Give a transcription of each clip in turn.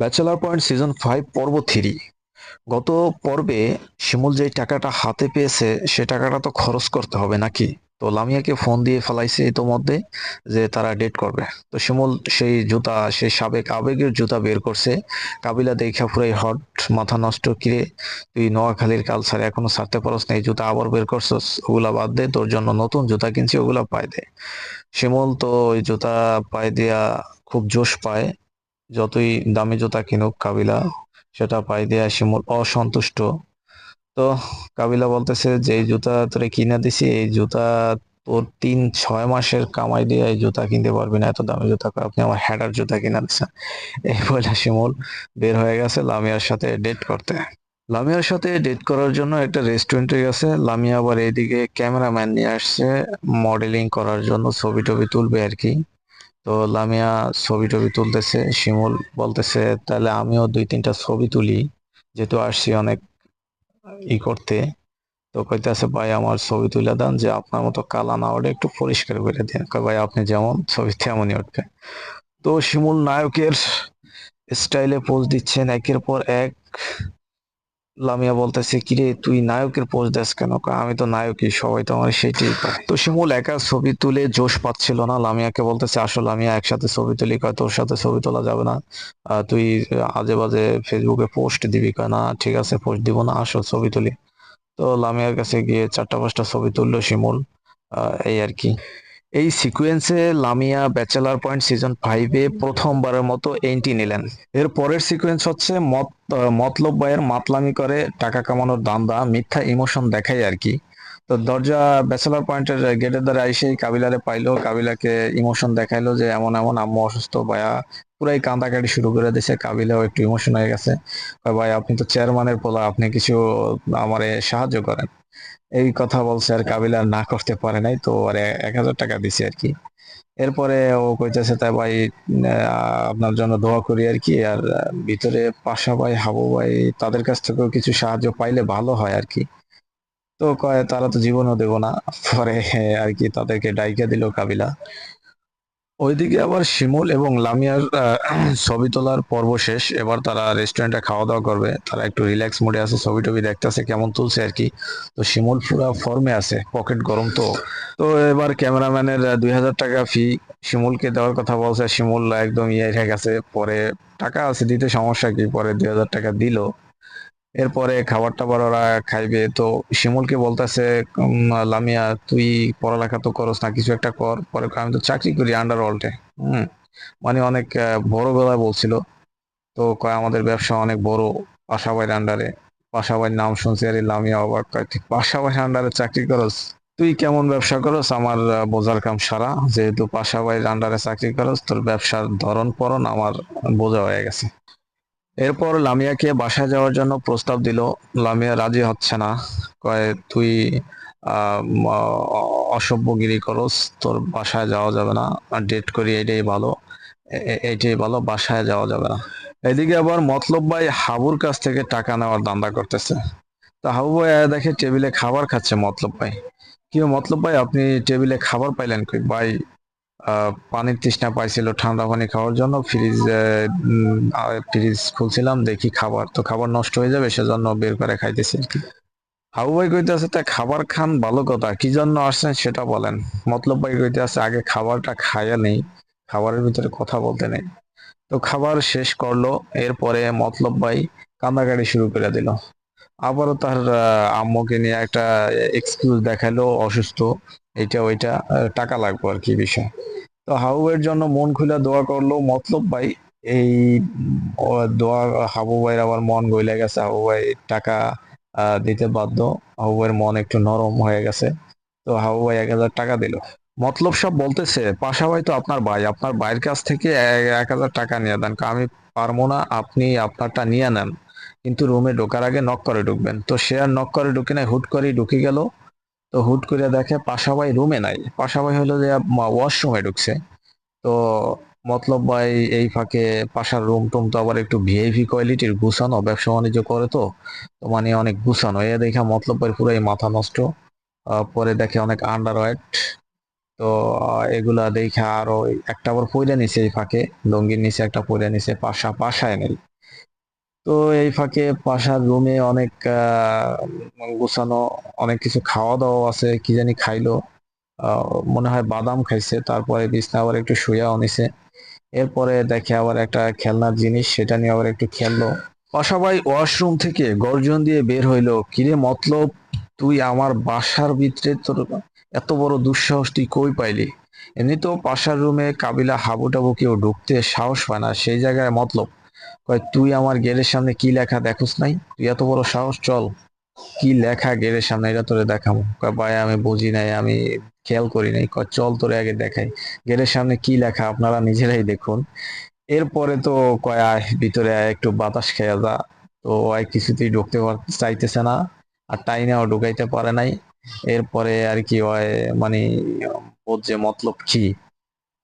Bachelor point season five পর্ব three গত পর্বে শিমুল যেই টাকাটা হাতে পেয়েছে, সে টাকাটা তো খরচ করতে হবে নাকি? তো লামিয়াকে ফোন দিয়ে ফেলাইছে ইতোমধ্যে যে তারা ডেট করবে। তো শিমুল সেই জুতা সেই সাবেক আবেগের জুতা বের করছে। কাবিলা দেখা পুরাই হট, মাথা নষ্ট, কিরে, তুই নোয়াখালীর কালচারে এখনও ছাড়তে পারস না, এই জুতা আবার বের করছস? ওগুলা বাদ দে, তোর জন্য নতুন জুতা কিনছি, ওগুলা পায় দে। শিমুল তো ওই জুতা পায়ে দিয়া খুব জোশ পায়। যতই দামি জুতা কিনুক কাবিলা, সেটা পাই দিয়ে শিমুল অসন্তুষ্ট। তো কাবিলা বলতেছে, যে জুতা তোরে কিনে দিছি, এই জুতা তোর তিন, ছয় মাসের কামাই দিয়ে এই জুতা কিনতে পারবি না, এত দামি জুতা আপনি আমার হ্যাডার জুতা কিনে দিচ্ছেন এই বলে শিমুল বের হয়ে গেছে লামিয়ার সাথে ডেট করতে। লামিয়ার সাথে ডেট করার জন্য একটা রেস্টুরেন্টে গেছে। লামিয়া আবার এইদিকে ক্যামেরাম্যান নিয়ে আসছে মডেলিং করার জন্য ছবি টবি তুলবে আর কি। তো লামিয়া ছবি টবি তুলতেছে, শিমুল বলতেছে, তাহলে আমিও দুই, তিনটা ছবি তুলি, যেহেতু আসছি অনেক ই করতে। তো কইতেছে, ভাই, আমার ছবি তুলে দেন, যে আপনার মতো কালা না ওটা একটু পরিষ্কার করে দিন। ভাই, আপনি যেমন, ছবি তেমনই উঠবে তো শিমুল নায়কের স্টাইলে পোজ দিচ্ছেন, একের পর এক। লামিয়া বলতেছে, কিরে, তুই নায়কের পোজ দেস কেন? আমি তো নায়কই, সবাই তো আমার সেইটাই পায় তো শিমুল একা ছবি তুলে জোশ পাচ্ছিল না। লামিয়াকে বলতেছে আসলে লামিয়া, একসাথে ছবি তুলি কয় তোর সাথে ছবি তোলা যাবে না। তুই আজে বাজে ফেসবুকে পোস্ট দিবি কয় না, ঠিক আছে পোস্ট দিব না আসল ছবি তুলি। তো লামিয়ার কাছে গিয়ে চারটা পাঁচটা ছবি তুললো শিমুল এই আর কি। এই সিকুয়েন্সে লামিয়া ব্যাচেলার পয়েন্ট সিজন ফাইভে প্রথমবারের মতো এন্ট্রি নিলেন। এর পরের সিকুয়েন্স হচ্ছে মত মতলব ভাইয়ের মাতলামি করে, টাকা কামানোর দান্দা মিথ্যা ইমোশন দেখায় আর কি। তো দরজা ব্যাচেলার পয়েন্টের গেটের দ্বারা এসেই কাবিলারে পাইলো, কাবিলাকে ইমোশন দেখাইলো যে এমন এমন আম্মু অসুস্থ, ভাইয়া পুরাই কান্দাকাটি শুরু করে দিয়েছে কাবিলাও একটু ইমোশন হয়ে গেছে। ভাই আপনি তো চেয়ারম্যানের পোলা, আপনি কিছু আমারে সাহায্য করেন। এই কথা বলছে আর কাবিলা না করতে পারে নাই, তো আর এক হাজার টাকা দিছে আর কি। এরপরে ও কইতেছে তাই ভাই আপনার জন্য দোয়া করি আর কি, আর ভিতরে পাশা ভাই, হাবু ভাই, তাদের কাছ থেকেও কিছু সাহায্য পাইলে ভালো হয় আর কি। তো কয়, তারা তো জীবনও দেবো না। পরে আর কি তাদেরকে ডাইকা দিল কাবিলা। ওইদিকে আবার শিমুল এবং লামিয়ার ছবি তোলার পর্ব শেষ। এবার তারা রেস্টুরেন্টে খাওয়া দাওয়া করবে। তারা একটু রিল্যাক্স মোডে আছে, ছবি টবি দেখতেছে, কেমন তুলছে আর কি। তো শিমুল পুরো ফর্মে আছে পকেট গরম তো। তো এবার ক্যামেরাম্যানের দুই হাজার টাকা ফি শিমুলকে দেওয়ার কথা বলছে, শিমুল একদম ইয়ে হয়ে গেছে। পরে টাকা আছে, দিতে সমস্যা কি? পরে দুই হাজার টাকা দিল। এরপরে খাবার টাবার ওরা খাইবে। তো শিমুলকে বলতেছে লামিয়া, তুই পড়ালেখা তো করস না, কিছু একটা কর। পরে আমি তো চাকরি করি আন্ডারওয়ার্ল্ডে হুম মানে অনেক বড় বেলায় বলছিল। তো কয়, আমাদের ব্যবসা অনেক বড় পাশাবাইয়ের আন্ডারে পাশাবাইয়ের নাম শুনছি, আর লামিয়া অবাক। কয়, তুই পাশাবাইয়ের আন্ডারে চাকরি করস? তুই কেমন ব্যবসা করস? আমার বোঝার কাম সারা। যেহেতু পাশাবাইয়ের আন্ডারে চাকরি করস, তোর ব্যবসার ধরন পরন আমার বোঝা হয়ে গেছে। এরপর লামিয়াকে বাসায় যাওয়ার জন্য প্রস্তাব দিল। লামিয়া রাজি হচ্ছে না। কয়, তুই অসভ্যগিরি করস, তোর বাসায় যাওয়া যাবে না। ডেট করি, এটাই ভালো। এ- এ- এটাই ভালো, বাসায় যাওয়া যাবে না। এদিকে আবার মতলব ভাই হাবুর কাছ থেকে টাকা নেওয়ার দান্দা করতেছে। তো হাবু ভাই দেখে টেবিলে খাবার খাচ্ছে মতলব ভাই। কি মতলব ভাই, আপনি টেবিলে খাবার পাইলেন কই? ভাই পানির তৃষ্ণা পাইছিল, ঠান্ডা পানি খাওয়ার জন্য ফ্রিজ ফ্রিজ খুলছিলাম, দেখি খাবার, তো খাবার নষ্ট হয়ে যাবে সেজন্য বের করে খাইতেছি আর কি। হাবু ভাই কইতে আছে তা খাবার খান, ভালো কথা, কি জন্য আসছেন সেটা বলেন। মতলব ভাই কইতে আছে আগে খাবারটা খাইয়া নেই, খাবারের ভিতরে কথা বলতে নেই। তো খাবার শেষ করল, এরপরে মতলব ভাই কান্দাকাটি শুরু করে দিল। আবারও তার আম্মুকে নিয়ে একটা এক্সকিউজ দেখাল অসুস্থ। এটা, ওইটা টাকা লাগবে আর কি বিষয়। তো হাবুবের জন্য মন খুলে দোয়া করল, মতলব ভাই, এই দোয়া, হাবু ভাইয়ের আবার মন গইলে গেছে। হাবু ভাই টাকা দিতে বাধ্য। হাবু ভাইয়ের মন একটু নরম হয়ে গেছে। তো হাবু ভাই এক হাজার টাকা দিল। মতলব সব বলতেছে পাশা ভাই তো আপনার ভাই, আপনার ভাইয়ের কাছ থেকে এক হাজার টাকা নিয়ে দেন। আমি পারব না, আপনি আপনারটা নিয়ে নেন। কিন্তু রুমে ঢোকার আগে নক করে ঢুকবেন। তো সে আর নক করে ঢুকে নাই, হুট করেই ঢুকে গেল। তো হুট করে দেখে পাশাবাই রুমে নাই। পাশাবাই হলো যে ওয়াশরুমে ঢুকছে। তো মতলব ভাই, এই ফাঁকে পাশার রুম টুম তো আবার একটু ভিআইপি কোয়ালিটির গুছানো, ব্যবসা বাণিজ্য করে তো। তো মানে অনেক গুছানো। এ দেখে মতলব ভাই পুরাই মাথা নষ্ট। পরে দেখে অনেক আন্ডারওয়্যার তো এগুলা দেখে আরও একটা আবার পইরা নিছে এই ফাঁকে। লুঙ্গির নিচে একটা পইরা নিছে, পাশা পাশায় নেই। তো এই ফাঁকে পাশার রুমে অনেক আহ, গোছানো অনেক কিছু খাওয়া দাওয়া আছে কি জানি খাইলো। মনে হয় বাদাম খাইছে তারপরে বিছনা আবার একটু শুয়েও নিছে। এরপরে দেখে আবার একটা খেলনার জিনিস সেটা নিয়ে আবার একটু খেললো। পাশাবাই ওয়াশরুম থেকে গর্জন দিয়ে বের হইল কিরে মতলব তুই আমার বাসার ভিতরে তোর এত বড় দুঃসাহস তুই কই পাইলি? এমনিতেও পাশার রুমে কাবিলা হাবু টাবু কেউ ঢুকতে সাহস পায় না সেই জায়গায় মতলব কয়, তুই আমার গেটের সামনে কি লেখা দেখোস নাই? তুই এত বড় সাহস, চল। কি লেখা গেটের সামনে? এটা তোরে দেখাবো। কয়, ভাই, আমি বুঝি নাই, আমি খেয়াল করি নাই। কয়, চল তোরে আগে দেখাই। গেটের সামনে কি লেখা আপনারা নিজেরাই দেখুন। এরপরে তো কয়, আয়, ভিতরে আয়, একটু বাতাস খেয়ে যা। তো আয় কিছুতেই ঢুকতে চাইতেছে না, আর টাইনেও ঢুকাইতে পারে নাই। এরপরে আর কি হয় মানে ওর যে মতলব কি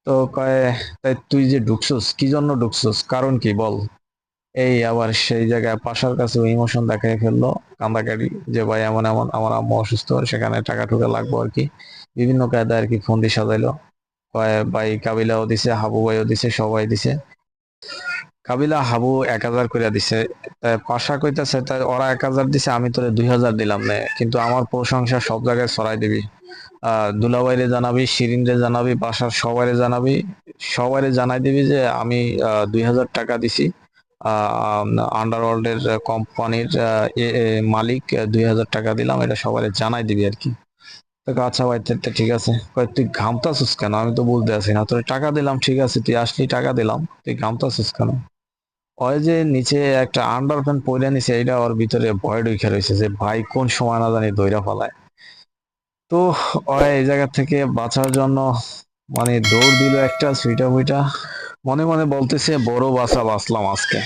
তো কয়, তাই তুই যে ঢুকছস, কি জন্য ঢুকছস? কারণ কি বল? এই আবার সেই জায়গায় পাশার কাছে ইমোশন দেখাই ফেলল কান্দাকাটি যে ভাই এমন এমন, আমার আম্মু অসুস্থ, সেখানে টাকা টুকা লাগবো আর কি। বিভিন্ন কায়দায় আর কি ফোন দিয়ে সাজাইলো। কয়, ভাই কাবিলাও দিছে, হাবু ভাইও দিছে, সবাই দিছে। কাবিলা হাবু এক হাজার করে দিছে। পাশা কইতাছে তাই ওরা এক হাজার দিছে, আমি তোরে দুই হাজার দিলাম নে, কিন্তু আমার প্রশংসা সব জায়গায় ছড়াই দিবি। দুলাভাইরে জানাবি, শিরিনরে জানাবি, বাসার সবাইরে জানাবি। সবাইরে জানাই দিবি যে আমি দুই হাজার টাকা দিছি। আন্ডারওয়ার্ল্ডের কোম্পানির মালিক দুই হাজার টাকা দিলাম, এটা সবাই জানাই দিবি আর কি। আচ্ছা ভাই ঠিক আছে। তুই ঘামতাছিস কেন? আমি তো বুঝতে আছি না। তোর টাকা দিলাম, ঠিক আছে, তুই আসলি, টাকা দিলাম। তুই ঘামতাছিস কেন? ওই যে নিচে একটা আন্ডার প্যান্ট পরে নিছে এটা ওর ভিতরে ভয় ঢুকে রয়েছে যে ভাই কোন সময় না জানি দইরা ফালায় তো ওরা এই জায়গা থেকে বাঁচার জন্য মানে দৌড় দিল একটা সুইটা বুইটা মনে মনে বলতেছে, বড় বাসা বাঁচলাম আজকে।